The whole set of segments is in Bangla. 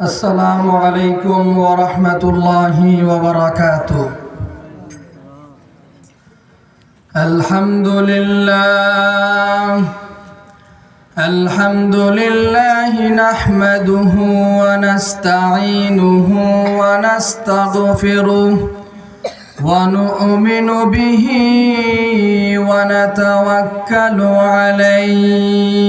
السلام عليكم ورحمة الله وبركاته الحمد لله الحمد لله نحمده ونستعينه ونستغفره ونؤمن به ونتوكل عليه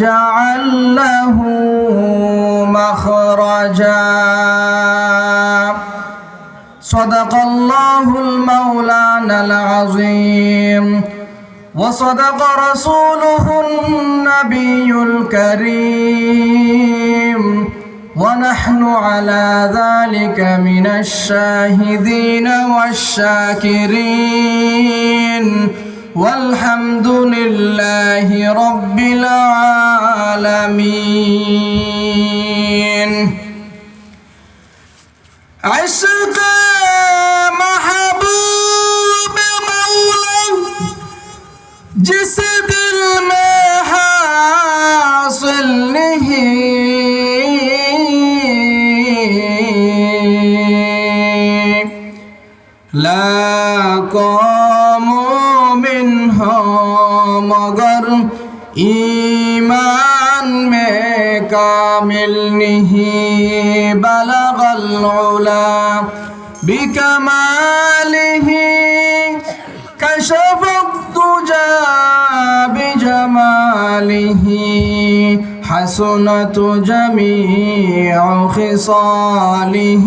يجعل له مخرجا. صدق الله المولانا العظيم. وصدق رسوله النبي الكريم. ونحن على ذلك من الشاهدين والشاكرين. والحمد لله رب العالمين. عشق محبوب مولى جسد المحاصل لهي لا قال مومن ہو مگر ایمان میں کامل نہیں بلغ العلا بکمالہ کشف الدجا بجمالہ حسنت جميع خصاله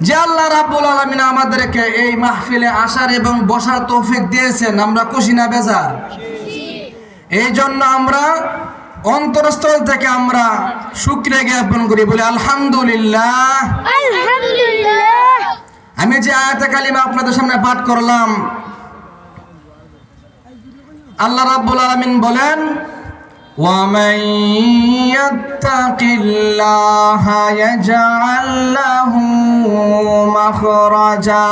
যে আল্লাহ রাব্বুল আলামিন আমাদেরকে এই মাহফিলে আসার এবং বসার তৌফিক দিয়েছেন আমরা খুশি না বেজার? এই জন্য আমরা অন্তরস্থল থেকে আমরা শুক্রিয়া জ্ঞাপন করি বলি আলহামদুলিল্লাহ। আলহামদুলিল্লাহ। আমি যে আয়াতে কালিমা আপনাদের সামনে পাঠ করলাম আল্লাহ রাব্বুল আলামিন বলেন ومن يتق الله يجعل له مخرجا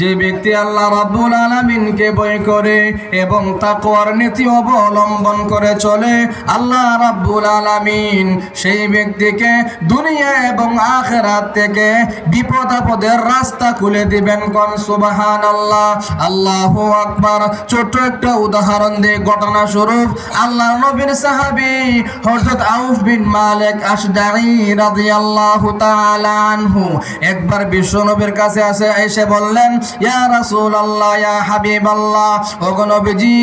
যে ব্যক্তি আল্লাহ রাব্বুল আলামিনকে ভয় করে এবং তাকওয়ার নীতি অবলম্বন করে চলে, আল্লাহ রাব্বুল আলামিন সেই ব্যক্তিকে দুনিয়া এবং আখেরাত থেকে বিপদ আপদের রাস্তা খুলে দিবেন কোন? সুবহানাল্লাহ। আল্লাহু আকবার। ছোট্ট একটা উদাহরণ দিয়ে ঘটনা স্বরূপ আল্লাহ নবীর সাহাবী হযরত আউফ বিন মালিক আশদারি রাদিয়াল্লাহু তাআলা আনহু একবার বিশ্ব নবীর কাছে আসে, এসে বললেন ইয়া রাসূলুল্লাহ, ইয়া হাবিবাল্লাহ, ওগো নবীজি,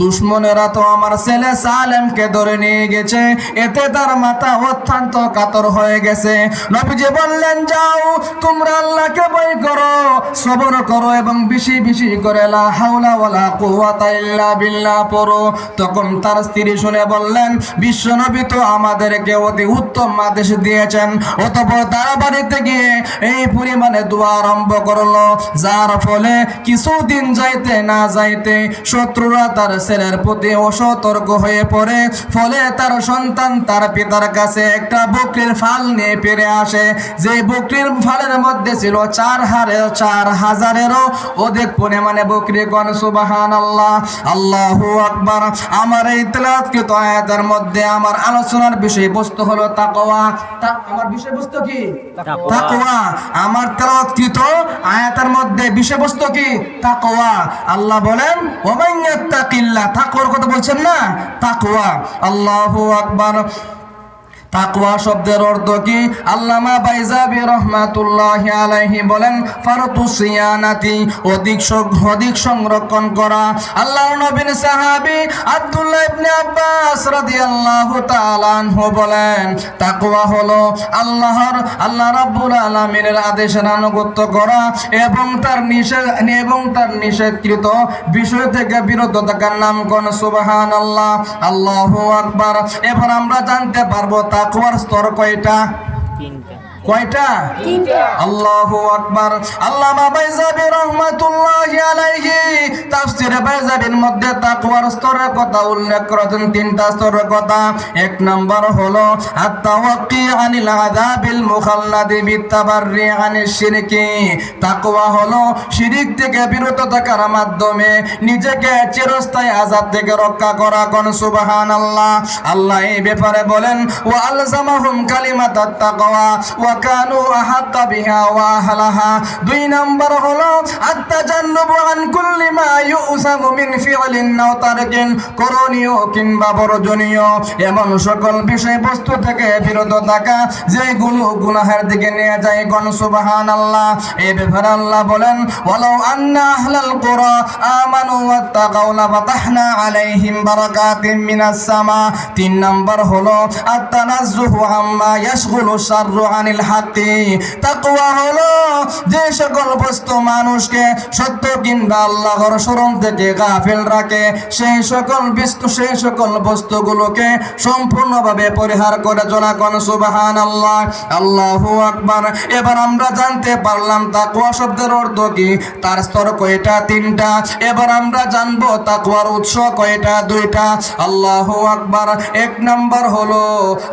দুশমনেরা তো আমার ছেলে সালেমকে ধরে নিয়ে গেছে, এতে তার মাথা অত্যন্ত কাতর হয়ে গেছে। নবীজি বললেন, যাও, তোমরা আল্লাহকে ভয় করো, সবর করো এবং বেশি বেশি করে লা হাওলা ওয়ালা কুওয়াতা ইল্লা বিল্লাহ পড়ো। তখন তার স্ত্রী শুনে বললেন বিশ্বনবী তো আমাদেরকে অতি উত্তম আদেশ দিয়েছেন, অতঃপর তারা বাড়িতে গিয়ে এই পরিমাণে দোয়া আরম্ভ করল যার ফলে কিছুদিন যাইতে না যাইতে শত্রুরা তার ছেলের প্রতি অসতর্ক হয়ে পড়ে। ফলে তার সন্তান তার পিতার কাছে একটা বকরির ফাল নিয়ে ফিরে আসে। যে বকরির ফালের মধ্যে ছিল চার হারে চার হাজারেরও অধিক পরিমাণে বকরি কোন সুবাহান আল্লাহ আল্লাহু আকবার। আমার এই তেলাওয়াতকৃত আয়াতের মধ্যে আমার আলোচনার বিষয়বস্তু হলো তাকওয়া। আমার বিষয়বস্তু কি? তাকওয়া। আমার তেলাওয়াতকৃত আয়াতের মধ্যে বিষয়বস্তু কি? তাকওয়া। আল্লাহ বলেন ওমান তাকিল্লা তাকওয়ার কথা বলছেন না? তাকওয়া। আল্লাহু আকবার। তাকওয়া শব্দের অর্থ কি? আল্লামা বাইজাবি রহমাতুল্লাহ আলাইহি বলেন, ফারতু সিয়ানাতি, অধিক অধিক সংরক্ষণ করা। আল্লাহর নবীন সাহাবী আব্দুল্লাহ ইবনে আব্বাস রাদিয়াল্লাহু তাআলা আনহু বলেন, তাকওয়া হলো আল্লাহর আল্লাহ রাব্বুল আলামিনের আদেশের আনুগত্য করা এবং তার নিষেধ এবং তার নিষেধকৃত বিষয় থেকে বিরত থাকার নাম কোন সুবহানাল্লাহ, আল্লাহু আকবার। এবার আমরা জানতে পারব তাকওয়ার স্তর কয়টা? তিনটা। কয়টা? আল্লাহু আকবার। আল্লামা বাইজাবি রহমাতুল্লাহি আলাইহি তাফসীরে বাইজাবির মধ্যে তাকওয়ার স্তরের কথা উল্লেখ করেছেন তিনটা স্তরের কথা। এক নাম্বার হলো আত-তাওয়াক্কি আনিল আযাবিল মুখাল্লাদি বিত্তাবাররি আনিশ শিরকি। তাকওয়া হলো শিরিক থেকে বিরত থাকার মাধ্যমে নিজেকে চিরস্থায়ী আযাব থেকে রক্ষা করা। কোন সুবহানাল্লাহ। আল্লাহ এই ব্যাপারে বলেন ওয়া আলজামাহুম কালিমাতাত তাকওয়া ওয়া কানু আহাক্কা বিহা ওয়া আহলাহা দুই নাম্বার হলো আত্তাজান্নুবু আন কুল্লি মা ইউসামু মিন ফি'লিন আও তারকিন করণীয় কিংবা বর্জনীয়। এমন সকল বিষয়বস্তু থেকে বিরত থাকা যেগুলো গুনাহের দিকে নিয়ে যায় গণ সুবহানাল্লাহ। এই ব্যাপারে আল্লাহ বলেন, ওয়ালাউ আন্না আহলাল কুরা আমানু ওয়াত্তাকাউ লাফাতাহনা আলাইহিম বারাকাতিম মিনাস সামা। তিন নাম্বার হলো, আত-তানাজ্জুহু আম্মা ইয়াশগুলু শাররু আনিল হাক্কি তাকওয়া হলো যে সকল বস্তু মানুষকে সত্য কিংবা আল্লাহর স্মরণ থেকে গাফিল রাখে, সেই সকল বস্তু, সেই সকল বস্তুগুলোকে সম্পূর্ণভাবে পরিহার করে চলা কোন সুবাহান আল্লাহ আল্লাহু আকবার। এবার আমরা জানতে পারলাম তাকওয়া শব্দের অর্থ কি, তার স্তর কয়টা? তিনটা। এবার আমরা জানব তাকওয়ার উৎস কয়টা? দুইটা। আল্লাহু আকবার। এক নাম্বার হলো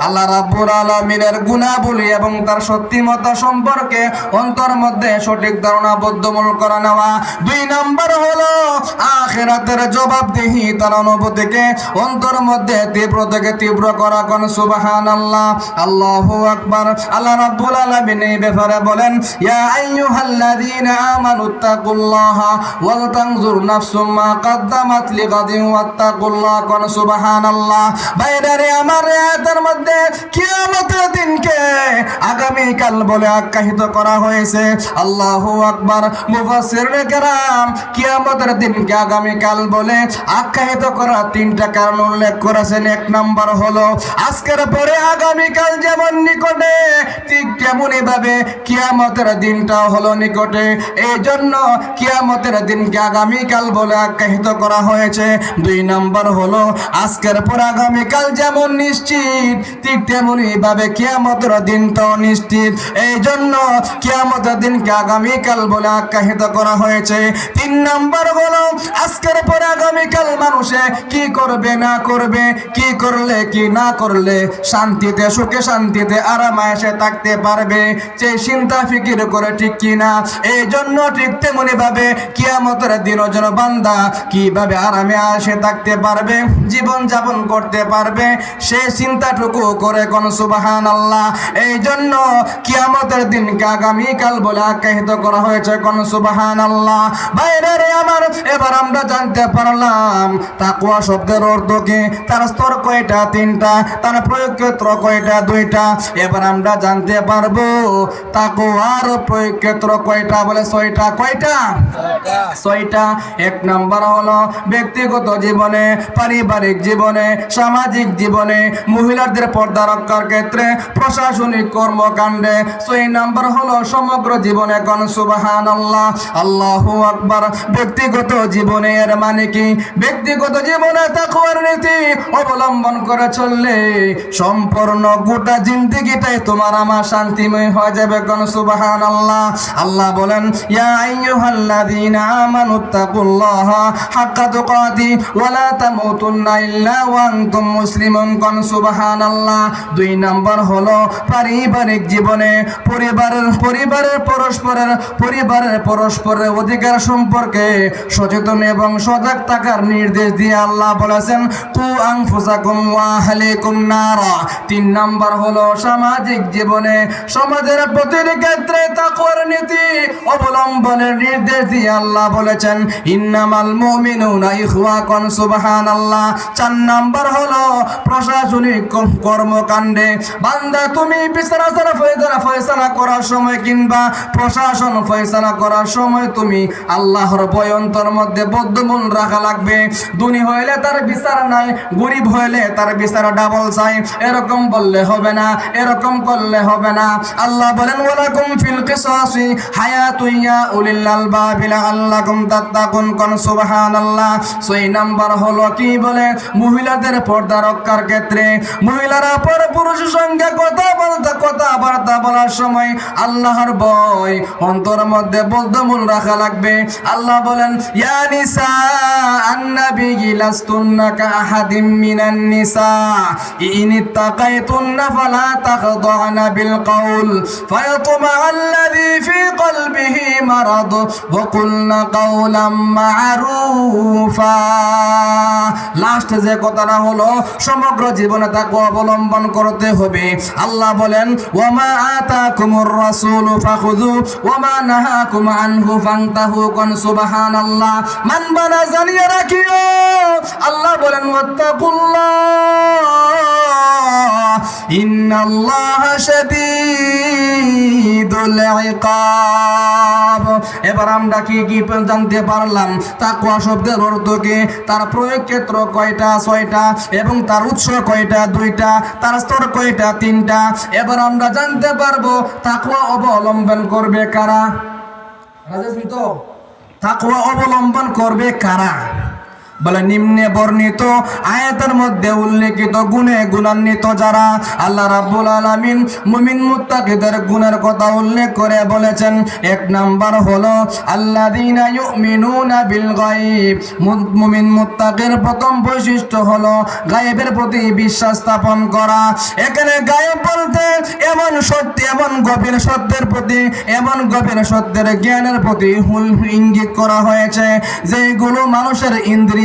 আল্লাহ রাব্বুল আলামিনের গুণাবলী এবং তার সত্যিমতা সম্পর্কে অন্তর মধ্যে সঠিক ধারণা বদ্ধমূল করা নেওয়া। দুই নাম্বার হলো আখিরাতের জবাবদিহি তার অনুভূতিকে অন্তর মধ্যে তীব্র থেকে তীব্র করা কোন, সুবহানাল্লাহ। আল্লাহু আকবার। আল্লাহ রাব্বুল আলামিন এই ব্যাপারে বলেন, ইয়া আইয়ুহাল্লাযীনা আমানুত্তাকুল্লাহা ওয়াল তানজুর নাফসুম মা কাদ্দামাত লিগাদিন ওয়াত্তাকুল্লাহ কোন, সুবহানাল্লাহ। বাইরে আমার আয়াতের মধ্যে কিয়ামতের দিনকে আগামী কাল বলে আখ্যায়িত করা হয়েছে। আল্লাহু আকবার। মুফাসসিরনে কেরাম কিয়ামতের দিনকে আগামী কাল বলে আখ্যায়িত করা তিনটা কারণ উল্লেখ করেছেন। এক নাম্বার হলো, আজকের পরে আগামী কাল যেমন নিকটে, ঠিক তেমনই ভাবে কিয়ামতের দিনটাও হলো নিকটে। এই জন্য কিয়ামতের দিনকে আগামীকাল বলে আখ্যায়িত করা হয়েছে। দুই নম্বর হলো, আজকের পর আগামীকাল যেমন নিশ্চিত, ঠিক তেমনই ভাবে কিয়ামতের দিনটাও নিশ্চিত। সৃষ্টি এই জন্য কিয়ামতের দিনকে আগামীকাল বলে আখ্যায়িত করা হয়েছে। তিন নাম্বার হলো, আজকের পরে আগামীকাল মানুষে কি করবে, না করবে, কি করলে, কি না করলে, শান্তিতে, সুখে শান্তিতে আরামে এসে থাকতে পারবে, সেই চিন্তা ফিকির করে ঠিক কি না এই জন্য ঠিক তেমনি ভাবে কিয়ামতের দিন যেন বান্দা কীভাবে আরামে আসে থাকতে পারবে, জীবন যাপন করতে পারবে, সে চিন্তাটুকু করে কোন সুবাহান আল্লাহ এই জন্য কিয়ামতের দিনকে আগামীকাল বলে আখ্যায়িত করা হয়েছে কোন সুবাহান আল্লাহ বাইরে রে আমার, এবার আমরা জানতে পারলাম তাকুয়া শব্দের অর্থ কি? তার স্তর কয়টা? তিনটা। তার প্রয়োগ ক্ষেত্র কয়টা? দুইটা। এবার আমরা জানতে পারব তাকুয়ার প্রয়োগ ক্ষেত্র কয়টা বলে ছয়টা? কয়টা? ছয়টা। এক নাম্বার হলো ব্যক্তিগত জীবনে, পারিবারিক জীবনে, সামাজিক জীবনে, মহিলাদের পর্দা রক্ষার ক্ষেত্রে প্রশাসনিক কর্মকাণ্ডে ছয় নাম্বার হলো সমগ্র জীবনে কোন সুবাহান আল্লাহ আল্লাহ আকবার। ব্যক্তিগত জীবনে এর মানে কি? ব্যক্তিগত জীবনে তাকুয়ার নীতি অবলম্বন করে চললে সম্পূর্ণ গোটা জিন্দিগিটাই তোমার আমার শান্তিময় হয়ে যাবে কোন সুবাহান আল্লাহ আল্লাহ বলেন, ইয়া আইয়ুহাল্লাযীনা আমানুত্তাকুল্লাহা হাক্কা তুকাতি ওয়া লা তামুতুন্না ইল্লা ওয়া আনতুম মুসলিমুন কোন সুবহানাল্লাহ। দুই নাম্বার হলো পারিবারিক জীবনে পরিবারের পরিবারের পরস্পরের পরিবারের পরস্পরের অধিকার সম্পর্কে সচেতন এবং সজাগ থাকার নির্দেশ দিয়ে আল্লাহ বলেছেন, কু আনফুসাকুম ওয়া আহলিকুম নারা। তিন নাম্বার হলো সামাজিক জীবনে সমাজের প্রতিটি ক্ষেত্রে তাকওয়ার নীতি অবলম্বনের নির্দেশ দিয়ে আল্লাহ বলেছেন, ইন্নামাল মুমিনুনা ইখওয়াকুন সুবহানাল্লাহ। চার নাম্বার হলো প্রশাসনিক কর্ম- কর্মকাণ্ডে, বান্দা, তুমি বিচারা ফয়সালা করার সময় কিংবা প্রশাসন করার সময় তুমি আল্লাহর মধ্যে রাখা লাগবে। ধনী হইলে তার বিচার নাই, গরিব হইলে তার বিচার ডাবল চাই। এরকম বললে হবে না, এরকম করলে হবে না। আল্লাহ বলেন, ওয়ালাকুম ফিল কিসাসি ইয়া উলিল আলবাব লাআল্লাকুম তাত্তাকুন কোন, সুবহানাল্লাহ। ছয় নাম্বার হলো কি বলে? মহিলাদের পর্দা রক্ষার ক্ষেত্রে। মহিলারা পর পুরুষের সঙ্গে কথা বলতে কথাবার্তা বলার সময় আল্লাহর ভয় অন্তরের মধ্যে বদ্ধমূল রাখা লাগবে। আল্লাহ বলেন মিনান নিসা। ইন ফালা বিল লাস্ট যে কথাটা হলো, সমগ্র জীবনে তাকে অবলম্বন করতে হবে। আল্লাহ বলেন ওয়ামা আতাকুমুর রাসূল ফাখুযু ওয়ামা নাহাকুম আনহু ফান্তাহু কোন সুবহানাল্লাহ মান বানা জানিয়ে রাখিও আল্লাহ বলেন, ওয়াত্তাকুল্লাহ, ইন্নাল্লাহা শাদীদুল ইকাব এবার আমরা কি কি জানতে পারলাম? তাকওয়া শব্দের অর্থ কি? তার প্রয়োগ ক্ষেত্র কয়টা? ছয়টা। এবং তার উৎস কয়টা? দুইটা। তার স্তর কয়টা? তিনটা। এবার আমরা জানতে পারব তাকওয়া অবলম্বন করবে কারা? রাজা তো তাকওয়া অবলম্বন করবে কারা? বলে, নিম্নে বর্ণিত আয়াতের মধ্যে উল্লেখিত গুণে গুণান্বিত যারা আল্লাহ রাব্বুল আলামিন মুমিন মুত্তাকিদের গুণের কথা উল্লেখ করে বলেছেন, এক নাম্বার হলো, আল্লাযীনা ইউমিনুনা বিল গায়ব। মুমিন মুত্তাকির প্রথম বৈশিষ্ট্য হলো, গায়েবের প্রতি বিশ্বাস স্থাপন করা। এখানে গায়েব বলতে এমন সত্য, এমন গভীর সত্যের প্রতি, এমন গভীর সত্যের জ্ঞানের প্রতি হুল ইঙ্গিত করা হয়েছে যেগুলো মানুষের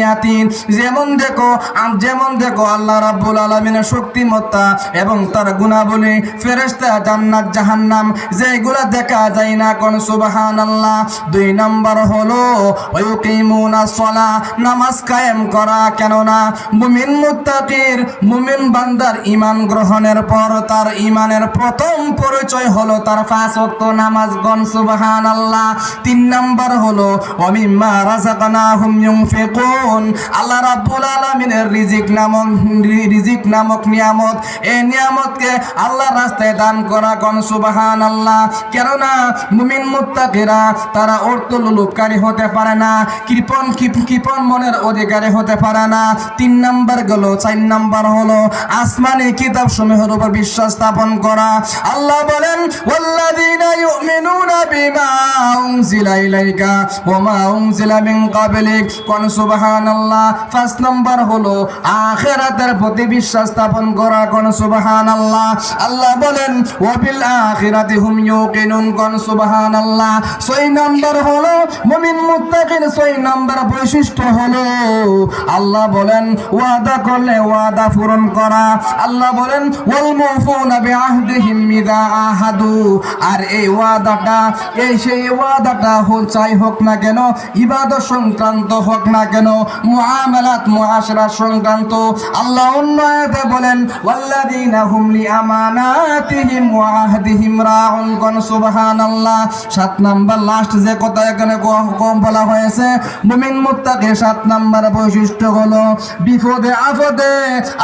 ইন্দ্রিয়াতীত যেমন দেখো যেমন দেখো, আল্লাহ রাব্বুল আলামিনের শক্তিমত্তা এবং তার গুণাবলী। ফেরেশতা জান্নাত, জাহান্নাম যেগুলো দেখা যায় না কোন সুবাহান আল্লাহ দুই নম্বর হলো ওয়ায়ুকিমুনা সলা, নামাজ কায়েম করা। কেননা, মুমিন মুত্তাকির, মুমিন বান্দার ঈমান গ্রহণের পর তার ঈমানের প্রথম পরিচয় হলো তার পাঁচ ওয়াক্ত নামাজ গণ, সুবহানাল্লাহ। তিন নাম্বার হলো ওয়ামিম্মা রাযাকনাহুম ইউনফিকুন। ইউকিনুন আল্লাহ রাব্বুল আলামিনের রিজিক নামক রিজিক নামক নিয়ামত, এই নিয়ামতকে আল্লাহ রাস্তায় দান করা কোন, সুবহানাল্লাহ। কেননা মুমিন মুত্তাকিরা তারা অর্থলুলুপকারী হতে পারে না কৃপন কৃপ- কৃপন মনের অধিকারী হতে পারে না। তিন নাম্বার গেল, চার নাম্বার হলো আসমানি কিতাব সমূহের উপর বিশ্বাস স্থাপন করা। আল্লাহ বলেন, ওয়াল্লাযীনা ইউমিনুনা বিমা উনজিলা ইলাইকা ওয়া মা উনজিলা মিন ক্বাবলিক। কোন সুবহানাল্লাহ। পাঁচ নাম্বার হলো, আখিরাতের প্রতি বিশ্বাস স্থাপন করা কোন সুবহানাল্লাহ। আল্লাহ বলেন ওয়া বিল আখিরাতি হুম ইউকিনুন কোন সুবহানাল্লাহ। ছয় নাম্বার হলো, মুমিন মুত্তাকিন ছয় নাম্বার বৈশিষ্ট্য হলো, আল্লাহ বলেন, ওয়াদা করলে ওয়াদা পূরণ করা। আল্লাহ বলেন, ওয়াল মুফুনা বিআহদিহিম ইযা আহাদু। আর এই ওয়াদাটা, এই সেই ওয়াদাটা হোক চাই হোক না কেন, ইবাদত সংক্রান্ত হোক না কেন মুআমালাত মুআশরা সংক্রান্ত আল্লাহ অন্য আয়াতে বলেন, ওয়াল্লাযীনা হুম লিআমানাতিহিম রাউন কোন, সুবহানাল্লাহ। নাম্বার লাস্ট যে কথা এখানে কম বলা হয়েছে, মুমিন মুত্তাকি নাম্বার বৈশিষ্ট্য হলো, বিপদে আপদে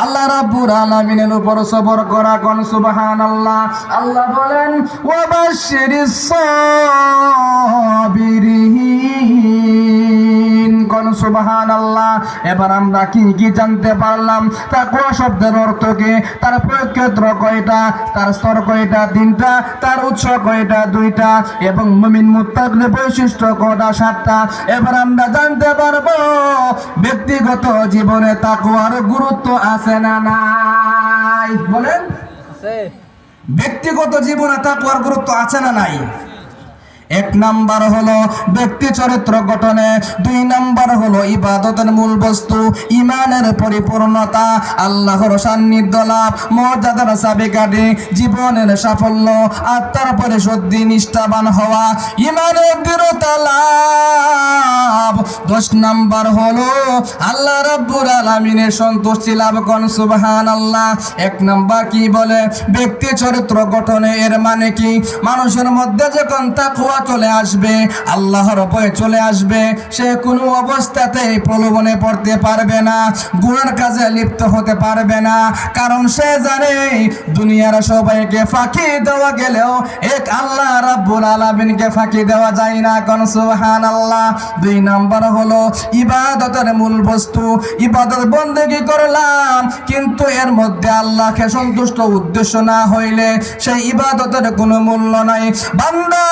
আল্লাহ রাব্বুল আলামিনের উপর সবর করা কোন, সুবহানাল্লাহ। আল্লাহ বলেন, ওয়া বাশশিরিস এবার আমরা কি কি জানতে পারলাম? শব্দের অর্থ কি? তার প্রয়োগ ক্ষেত্র কয়টা? তার স্তর কয়টা? তিনটা। তার উৎস কয়টা? দুইটা। এবং মুমিন বৈশিষ্ট্য কয়টা? সাতটা। এবার আমরা জানতে পারব ব্যক্তিগত জীবনে তাকওয়ার গুরুত্ব আছে না নাই? বলেন। ব্যক্তিগত জীবনে তাকওয়ার গুরুত্ব আছে না নাই? এক নাম্বার হলো ব্যক্তি চরিত্র গঠনে, দুই নাম্বার হলো ইবাদতের মূল বস্তু, ইমানের পরিপূর্ণতা, আল্লাহর সান্নিধ্য লাভ, মর্যাদার চাবিকাঠি, জীবনের সাফল্য, আত্মার পরিশুদ্ধি নিষ্ঠাবান হওয়া, ইমানের দৃঢ়তা লাভ। দশ নাম্বার হলো আল্লাহ রাব্বুল আলামিনের সন্তুষ্টি লাভ কোন সুবহান আল্লাহ এক নাম্বার কি বলে? ব্যক্তি চরিত্র গঠনে এর মানে কি? মানুষের মধ্যে যখন তাকওয়া চলে আসবে, আল্লাহর ভয় চলে আসবে, সে কোনো অবস্থাতেই প্রলোভনে পড়তে পারবে না গুণের কাজে লিপ্ত হতে পারবে না। কারণ সে জানে, দুনিয়ার সবাইকে ফাঁকি দেওয়া গেলেও এক আল্লাহ রাব্বুল আলামিনকে ফাঁকি দেওয়া যায় না। কোন সুবহান আল্লাহ দুই নাম্বার হলো ইবাদতের মূল বস্তু। ইবাদত বন্দেগি করলাম, কিন্তু এর মধ্যে আল্লাহকে সন্তুষ্ট উদ্দেশ্য না হইলে সেই ইবাদতের কোনো মূল্য নাই। বান্দা!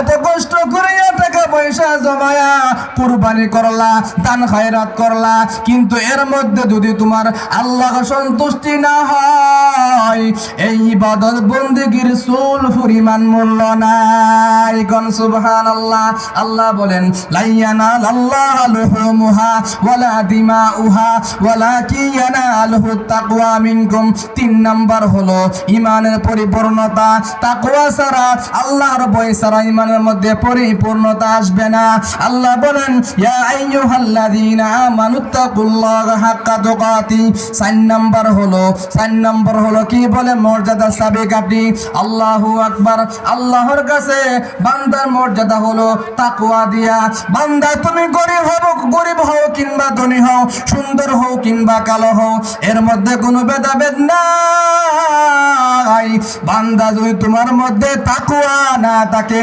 এত কষ্ট করিয়া টাকা পয়সা জমায়া কুরবানি করলা, দান খায়রাত করলা। কিন্তু এর মধ্যে যদি তোমার আল্লাহ সন্তুষ্টি না হয়, এই ইবাদত বন্দিগির সুল পরিমাণ মূল্য নাই। গন সুবহান আল্লাহ আল্লাহ বলেন, লাইয়ানা আল্লাহ লুহুমুহা ওয়ালা দিমাউহা ওয়ালাকি ইয়ানালহু তাকওয়া মিনকুম। তিন নাম্বার হলো, ইমানের পরিপূর্ণতা। তাকওয়া ছাড়া, আল্লাহর ভয় ছাড়া ইমানের মধ্যে পরিপূর্ণতা আসবে না। আল্লাহ বলেন, ইয়া আইয়ুহাল্লাযীনা আমানুত্তাকুল্লাহা হাক্কা তুকাতি। হলো হলো কি বলে? মর্যাদা সাবিকাটি আল্লাহু আকবার। আল্লাহর কাছে বান্দার মর্যাদা হলো তাকওয়া দিয়া। বান্দা, তুমি গরিব হও গরিব হও কিংবা ধনী হও, সুন্দর হও কিংবা কালো হও, এর মধ্যে কোনো ভেদাভেদ নাই। বান্দা, যদি তোমার মধ্যে তাকুয়া না থাকে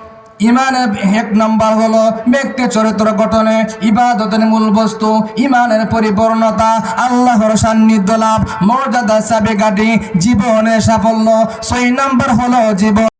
ইমানের এক নম্বর হলো ব্যক্তি চরিত্র গঠনে ইবাদতের মূল বস্তু, ইমানের পরিপূর্ণতা, আল্লাহর সান্নিধ্য লাভ মর্যাদা চাবিকাঠি, জীবনের সাফল্য। ছয় নম্বর হলো জীবন।